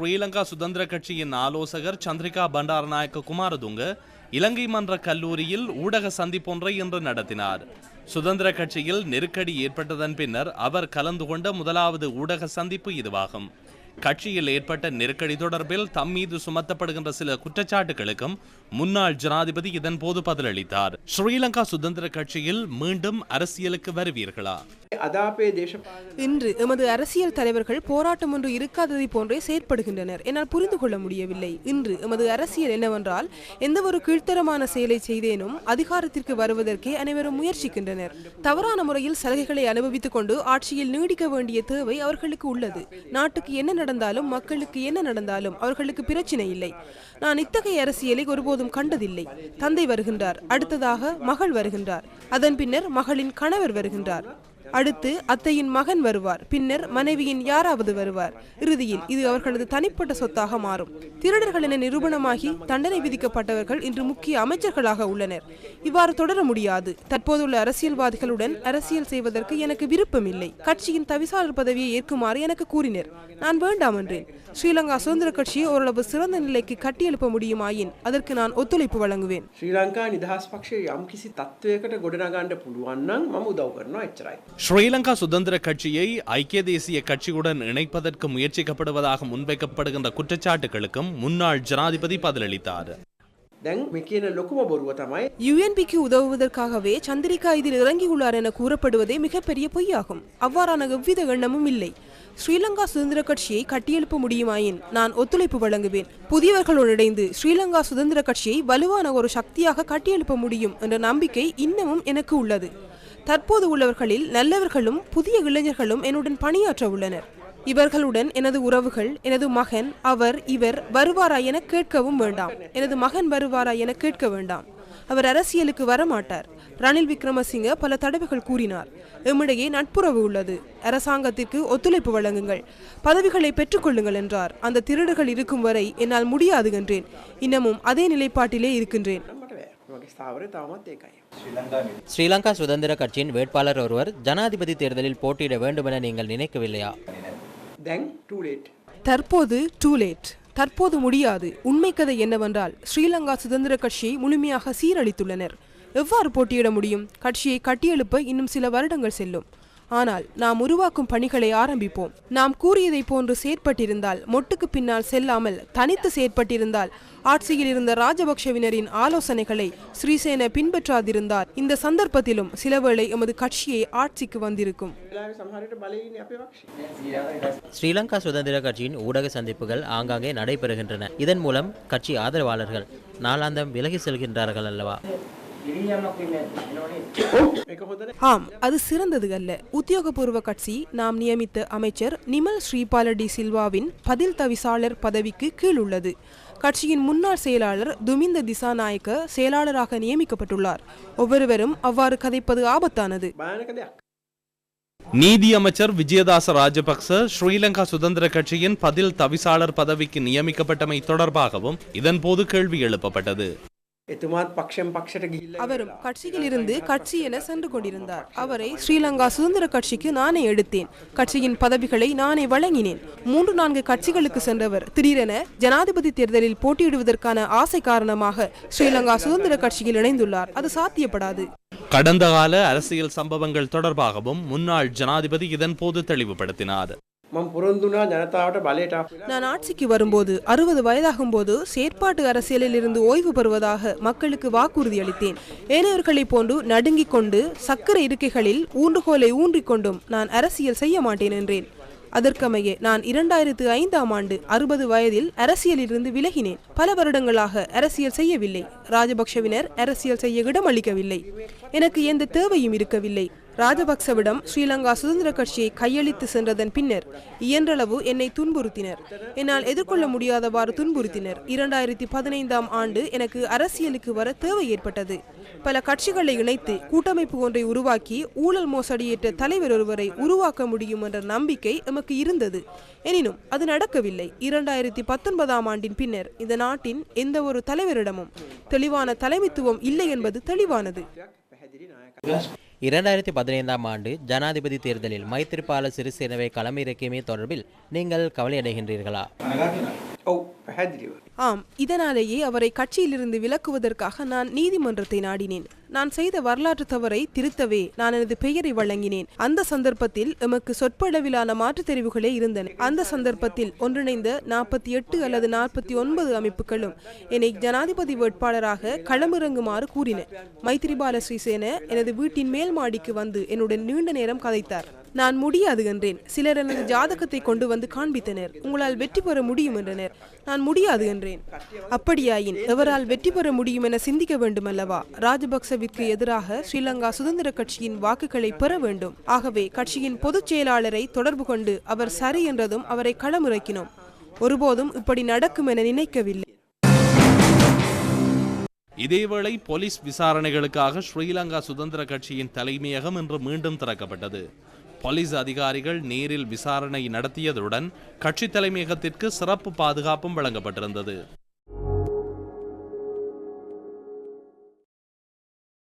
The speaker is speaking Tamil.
ஸ்ரீலங்கா சுதந்திர கட்சியின் ஆலோசகர் சந்திரிகா பண்டாரநாயக்க குமாரதுங்க இலங்கை மன்ற கல்லூரியில் ஊடக சந்திப்பொன்றை இன்று நடத்தினார். சுதந்திர கட்சியில் நெருக்கடி ஏற்பட்டதன் பின்னர் அவர் கலந்து கொண்ட முதலாவது ஊடக சந்திப்பு இதுவாகும். கட்சியில் ஏற்பட்ட நெருக்கடி தொடர்பில் தம் மீது சுமத்தப்படுகின்ற சில குற்றச்சாட்டுகளுக்கும் முன்னாள் ஜனாதிபதி இதன் போது பதிலளித்தார். ஸ்ரீலங்கா சுதந்திர கட்சியில் மீண்டும் அரசியலுக்கு வருவீர்களா? இன்று எமது அரசியல் தலைவர்கள் போராட்டம் ஒன்று இருக்காததை போன்றே செயற்படுகின்றனர் என்னால் புரிந்து கொள்ள முடியவில்லை. இன்று எமது அரசியல் என்னவென்றால் எந்த ஒரு கீழ்த்தரமான செயலை செய்தேனும் அதிகாரத்திற்கு வருவதற்கே அனைவரும் முயற்சிக்கின்றனர். தவறான முறையில் சலுகைகளை அனுபவித்துக் கொண்டு ஆட்சியில் நீடிக்க வேண்டிய தேவை அவர்களுக்கு உள்ளது. நாட்டுக்கு என்ன நடந்தாலும் மக்களுக்கு என்ன நடந்தாலும் அவர்களுக்கு பிரச்சனை இல்லை. நான் இத்தகைய அரசியலை ஒருபோதும் கண்டதில்லை. தந்தை வருகின்றார் அடுத்ததாக மகள் வருகின்றார். அதன் பின்னர் மகளின் கணவர் வருகின்றார். அடுத்து அத்தையின் மகன் வருவார் பின்னர் மனைவியின் யாராவது வருவார் இறுதியில் இது அவர்களது தனிப்பட்ட சொத்தாக மாறும் திருடர்கள் என நிரூபணமாகி தண்டனை விதிக்கப்பட்டவர்கள் இன்று முக்கிய அமைச்சர்களாக உள்ளனர் இவ்வாறு தொடர முடியாது தற்போதுள்ள அரசியல்வாதிகளுடன் அரசியல் செய்வதற்கு எனக்கு விருப்பமில்லை கட்சியின் தவிசாளர் பதவியை ஏற்குமாறு எனக்கு கூறினர் நான் வேண்டாம் என்றேன் ஸ்ரீலங்கா சுதந்திர கட்சியை ஓரளவு சிறந்த நிலைக்கு கட்டியெழுப்ப முடியுமாயின் அதற்கு நான் ஒத்துழைப்பு வழங்குவேன் ශ්‍රී ලංකා නිදහස් පක්ෂය යම් කිසි තත්ත්වයකට ගොඩනගන්න පුළුවන්නම් මම උදව් කරනවා එච්චරයි. ஸ்ரீலங்கா சுதந்திர கட்சியை ஐக்கிய தேசிய கட்சியுடன் இணைப்பதற்கு முயற்சிக்கப்படுவதாக முன்வைக்கப்படுகின்ற குற்றச்சாட்டுகளுக்கும் முன்னாள் ஜனாதிபதி பதிலளித்தார். யுஎன்பிக்கு உதவுவதற்காகவே சந்திரிகா இதில் இறங்கியுள்ளார் என கூறப்படுவதே மிகப்பெரிய பொய்யாகும். அவ்வாறான எவ்வித எண்ணமும் இல்லை. ஸ்ரீலங்கா சுதந்திர கட்சியை கட்டியெழுப்ப முடியுமாயின் நான் ஒத்துழைப்பு வழங்குவேன். புதியவர்களுடன் இணைந்து ஸ்ரீலங்கா சுதந்திர கட்சியை வலுவான ஒரு சக்தியாக கட்டியெழுப்ப முடியும் என்ற நம்பிக்கை இன்னமும் எனக்கு உள்ளது. தற்போது உள்ளவர்களில் நல்லவர்களும் புதிய இளைஞர்களும் என்னுடன் பணியாற்ற உள்ளனர். இவர்களுடன் எனது உறவுகள் எனது மகன் அவர் இவர் வருவாரா என கேட்கவும் வேண்டாம். எனது மகன் வருவாரா என கேட்க வேண்டாம். அவர் அரசியலுக்கு வரமாட்டார். ரணில் விக்ரமசிங்க பல தடவைகள் கூறினார். எம்மிடையே நட்புறவு உள்ளது. அரசாங்கத்திற்கு ஒத்துழைப்பு வழங்குங்கள். பதவிகளை பெற்றுக்கொள்ளுங்கள் என்றார். அந்த திருடுகள் இருக்கும் வரை என்னால் முடியாது என்றேன். இன்னமும் அதே நிலைப்பாட்டிலே இருக்கின்றேன். ஸ்ரீலங்கா சுதந்திர கட்சியின் வேட்பாளர் ஒருவர் ஜனாதிபதி தேர்தலில் போட்டியிட வேண்டும் என நீங்கள் நினைக்கவில்லையா தற்போது டூ லேட் தற்போது முடியாது. உண்மை கதை என்னவென்றால் ஸ்ரீலங்கா சுதந்திர கட்சியை முழுமையாக சீரழித்துள்ளனர். எவ்வாறு போட்டியிட முடியும்? கட்சியை கட்டியெழுப்ப இன்னும் சில வருடங்கள் செல்லும். ஆனால் நாம் உருவாக்கும் பணிகளை ஆரம்பிப்போம். நாம் கூறியதை போன்று செயற்பட்டிருந்தால் மொட்டுக்கு பின்னால் செல்லாமல் தனித்து செயற்பட்டிருந்தால் ஆட்சியில் இருந்த ராஜபக்ஷவினரின் ஆலோசனைகளை ஸ்ரீசேன பின்பற்றாதிருந்தார். இந்த சந்தர்ப்பத்திலும் சிலவேளை எமது கட்சியை ஆட்சிக்கு வந்திருக்கும். ஸ்ரீலங்கா சுதந்திர கட்சியின் ஊடக சந்திப்புகள் ஆங்காங்கே நடைபெறுகின்றன. இதன் மூலம் கட்சி ஆதரவாளர்கள் நாளாந்தம் விலகி செல்கின்றார்கள் அல்லவா? ஆம் அது சிறந்தது அல்ல உத்தியோகபூர்வ கட்சி நாம் நியமித்த அமைச்சர் நிமல் ஸ்ரீபாலடி சில்வாவின் பதில் தவிசாளர் பதவிக்கு கீழ் உள்ளது கட்சியின் முன்னாள் செயலாளர் துமிந்த திசாநாயக்க செயலாளராக நியமிக்கப்பட்டுள்ளார். ஒவ்வொருவரும் அவ்வாறு கதைப்பது ஆபத்தானது. நீதி அமைச்சர் விஜயதாச ராஜபக்ச ஸ்ரீலங்கா சுதந்திர கட்சியின் பதில் தவிசாளர் பதவிக்கு நியமிக்கப்பட்டமை தொடர்பாகவும் இதன்போது கேள்வி எழுப்பப்பட்டது. அவரும் கட்சியிலிருந்து கட்சி என சென்று கொண்டிருந்தார். அவரை ஸ்ரீலங்கா சுதந்திர கட்சிக்கு நானே எடுத்தேன். கட்சியின் பதவிகளை நானே வழங்கினேன். மூன்று நான்கு கட்சிகளுக்கு சென்றவர் திடீரென ஜனாதிபதி தேர்தலில் போட்டியிடுவதற்கான ஆசை காரணமாக ஸ்ரீலங்கா சுதந்திர கட்சியில் இணைந்துள்ளார். அது சாத்தியப்படாது. கடந்த கால அரசியல் சம்பவங்கள் தொடர்பாகவும் முன்னாள் ஜனாதிபதி இதன் போது தெளிவுபடுத்தினார். நான் ஆட்சிக்கு வரும்போது அறுபது வயதாகும் போது செயற்பாட்டு அரசியலில் இருந்து ஓய்வு பெறுவதாக மக்களுக்கு வாக்குறுதி அளித்தேன். ஏனையவர்களை போன்று நடுங்கிக் கொண்டு சக்கர இருக்கைகளில் ஊன்றுகோலை ஊன்றிக்கொண்டும் நான் அரசியல் செய்ய மாட்டேன் என்றேன். அதற்கமைய நான் இரண்டாயிரத்து ஐந்தாம் ஆண்டு அறுபது வயதில் அரசியலிலிருந்து விலகினேன். பல வருடங்களாக அரசியல் செய்யவில்லை. ராஜபக்ஷவினர் அரசியல் செய்ய இடமளிக்கவில்லை எனக்கு எந்த தேவையும் இருக்கவில்லை. ராஜபக்சவிடம் ஸ்ரீலங்கா சுதந்திர கட்சியை கையளித்து சென்றதன் பின்னர் இயன்றளவு என்னை துன்புறுத்தினர். என்னால் எதிர்கொள்ள முடியாதவாறு துன்புறுத்தினர். இரண்டாயிரத்தி பதினைந்தாம் ஆண்டு எனக்கு அரசியலுக்கு வர தேவை ஏற்பட்டது. பல கட்சிகளை இணைத்து கூட்டமைப்பு ஒன்றை உருவாக்கி ஊழல் மோசடியேற்ற தலைவர் ஒருவரை உருவாக்க முடியும் என்ற நம்பிக்கை எமக்கு இருந்தது. எனினும் அது நடக்கவில்லை. இரண்டாயிரத்தி பத்தொன்பதாம் ஆண்டின் பின்னர் இந்த நாட்டின் எந்த ஒரு தலைவரிடமும் தெளிவான தலைமைத்துவம் இல்லை என்பது தெளிவானது. இரண்டாயிரத்தி பதினைந்தாம் ஆண்டு ஜனாதிபதி தேர்தலில் மைத்திரிபால சிறிசேனவை களமிறக்கியமே தொடர்பில் நீங்கள் கவலையடைகின்றீர்களா? ஆம் இதனாலேயே அவரை கட்சியிலிருந்து விலக்குவதற்காக நான் நீதிமன்றத்தை நாடினேன். நான் செய்த வரலாற்று தவறை திருத்தவே நான் எனது பெயரை வழங்கினேன். அந்த சந்தர்ப்பத்தில் எமக்கு சொற்பளவிலான மாற்றுத் தெரிவுகளே இருந்தன. அந்த சந்தர்ப்பத்தில் ஒன்றிணைந்த நாற்பத்தி எட்டு அல்லது நாற்பத்தி ஒன்பது அமைப்புகளும் என்னை ஜனாதிபதி வேட்பாளராக களமிறங்குமாறு கூறின. மைத்திரிபால ஸ்ரீசேன எனது வீட்டின் மேல் மாடிக்கு வந்து என்னுடன் நீண்ட நேரம் கதைத்தார். நான் முடியாது என்றேன். சிலர் எனது ஜாதகத்தை கொண்டு வந்து காண்பித்தனர். உங்களால் வெற்றி பெற முடியும் என்றனர். நான் முடியாது என்றேன். அப்படியாயின் எவரால் வெற்றி பெற முடியும் என சிந்திக்க வேண்டும் அல்லவா ஜெயலலிதாவிற்கு எதிராக ஸ்ரீலங்கா சுதந்திர கட்சியின் வாக்குகளை பெற வேண்டும். ஆகவே கட்சியின் பொதுச் செயலாளரை தொடர்பு கொண்டு அவர் சரி என்றதும் அவரை களமிறக்கினோம். ஒருபோதும் இப்படி நடக்கும் என நினைக்கவில்லை. இதேவேளை போலீஸ் விசாரணைகளுக்காக ஸ்ரீலங்கா சுதந்திர கட்சியின் தலைமையகம் இன்று மீண்டும் திறக்கப்பட்டது. போலீஸ் அதிகாரிகள் நேரில் விசாரணை நடத்தியதுடன் கட்சி தலைமையகத்திற்கு சிறப்பு பாதுகாப்பும் வழங்கப்பட்டிருந்தது.